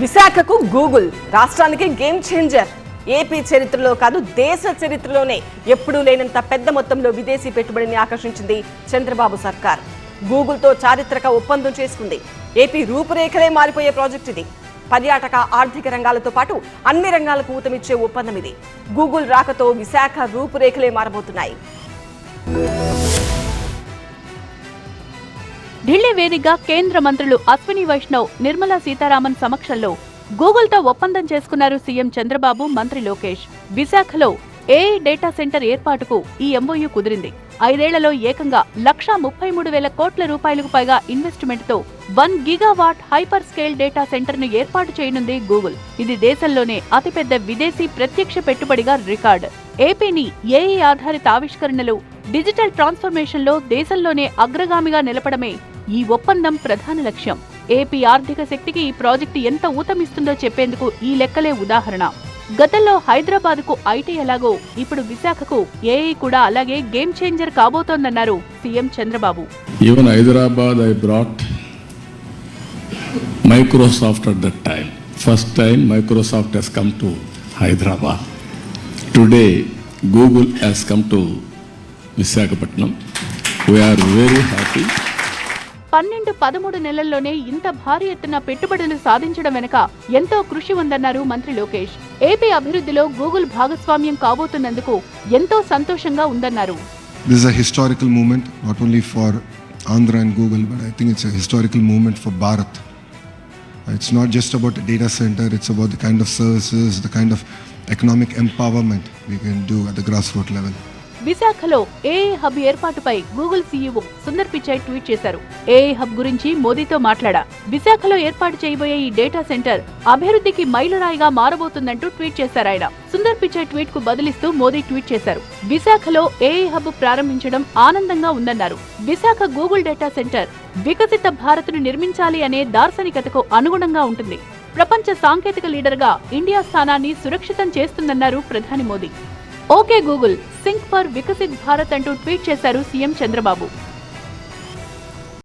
విశాఖకు గూగుల్ రాష్ట్రానికి game changer. AP చరిత్రలో కాదు దేశ చరిత్రలోనే ఎప్పుడూ లేనంత పెద్ద మొత్తంలో విదేశీ పెట్టుబడిని ఆకర్షించింది చంద్రబాబు సర్కార్. గూగుల్తో చారిత్రక ఒప్పందం చేసుకుంది. ఏపీ రూపురేఖలే మారిపోయే ప్రాజెక్ట్ ఇది. పర్యాటక ఆర్థిక రంగాలతో పాటు అన్ని రంగాలకు ఊతమిచ్చే ఒప్పందం ఇది. గూగుల్ రాకతో విశాఖ రూపురేఖలే మారబోతున్నాయి. ఢిల్లీ వేదికగా కేంద్ర మంత్రులు అశ్విని వైష్ణవ్ నిర్మలా సీతారామన్ సమక్షంలో గూగుల్తో ఒప్పందం చేసుకున్నారు సీఎం చంద్రబాబు మంత్రి లోకేష్. విశాఖలో ఏఐ డేటా సెంటర్ ఏర్పాటుకు ఈ ఎంఓయూ కుదిరింది. ఐదేళ్ళలో ఏకంగా లక్షా ముప్పై మూడు వేల కోట్ల రూపాయలకు పైగా ఇన్వెస్ట్మెంట్తో one gigawatt hyper scale data సెంటర్ను ఏర్పాటు చేయనుంది గూగుల్. ఇది దేశంలోనే అతిపెద్ద విదేశీ ప్రత్యక్ష పెట్టుబడిగా రికార్డ్. ఏపీని ఏఐ ఆధారిత ఆవిష్కరణలు డిజిటల్ ట్రాన్స్ఫర్మేషన్లో దేశంలోనే అగ్రగామిగా నిలపడమే ఈ ఒప్పందం ప్రధాన లక్ష్యం. ఏపీ ఆర్థిక శక్తికి ఈ ప్రాజెక్టు ఎంత ఊతమిస్తుందో చెప్పేందుకు ఈ లెక్కలే ఉదాహరణ. గతంలో హైదరాబాద్కు ఐటీ ఎలాగో ఇప్పుడు విశాఖకు ఏఐ కూడా అలాగే game changer కాబోతోందన్నారు CM Chandrababu. Even Hyderabad I brought Microsoft at that time first time Microsoft has come to Hyderabad today Google has come to Visakhapatnam we're very happy పన్నెండు పదమూడు నెలల్లోనే ఇంత భారీ ఎత్తున పెట్టుబడులు సాధించడం వెనుక ఎంతో కృషి ఉందన్నారు మంత్రి లోకేష్ ఏపీ అభివృద్ధిలో గూగుల్ భాగస్వామ్యం కాబోతున్నందుకు ఎంతో సంతోషంగా ఉందన్నారు this a historical moment not only for Andhra and Google but I think it's historical moment for Bharat it's not just about data centre it's about the kind of services the kind of economic empowerment we can do at the grass root level విశాఖలో AI hub ఏర్పాటుపై Google CEO Sundar Pichai tweet చేశారు. AI hub గురించి మోదీతో మాట్లాడా. విశాఖలో ఏర్పాటు చేయబోయే ఈ డేటా సెంటర్ అభివృద్ధికి మైలురాయిగా మారబోతుందంటూ ట్వీట్ చేశారు ఆయన. సుందర్ పిచాయ్ ట్వీట్కు బదిలిస్తూ మోదీ ట్వీట్ చేశారు. విశాఖలో ఏఐ హబ్ ప్రారంభించడం ఆనందంగా ఉందన్నారు. విశాఖ గూగుల్ డేటా సెంటర్ వికసిత భారత్ను నిర్మించాలి అనే దార్శనికతకు అనుగుణంగా ఉంటుంది. ప్రపంచ సాంకేతిక లీడర్గా ఇండియా స్థానాన్ని సురక్షితం చేస్తుందన్నారు ప్రధాని Modi. Okay Google sync for Viksit Bharat అంటూ ట్వీట్ చేశారు సీఎం చంద్రబాబు.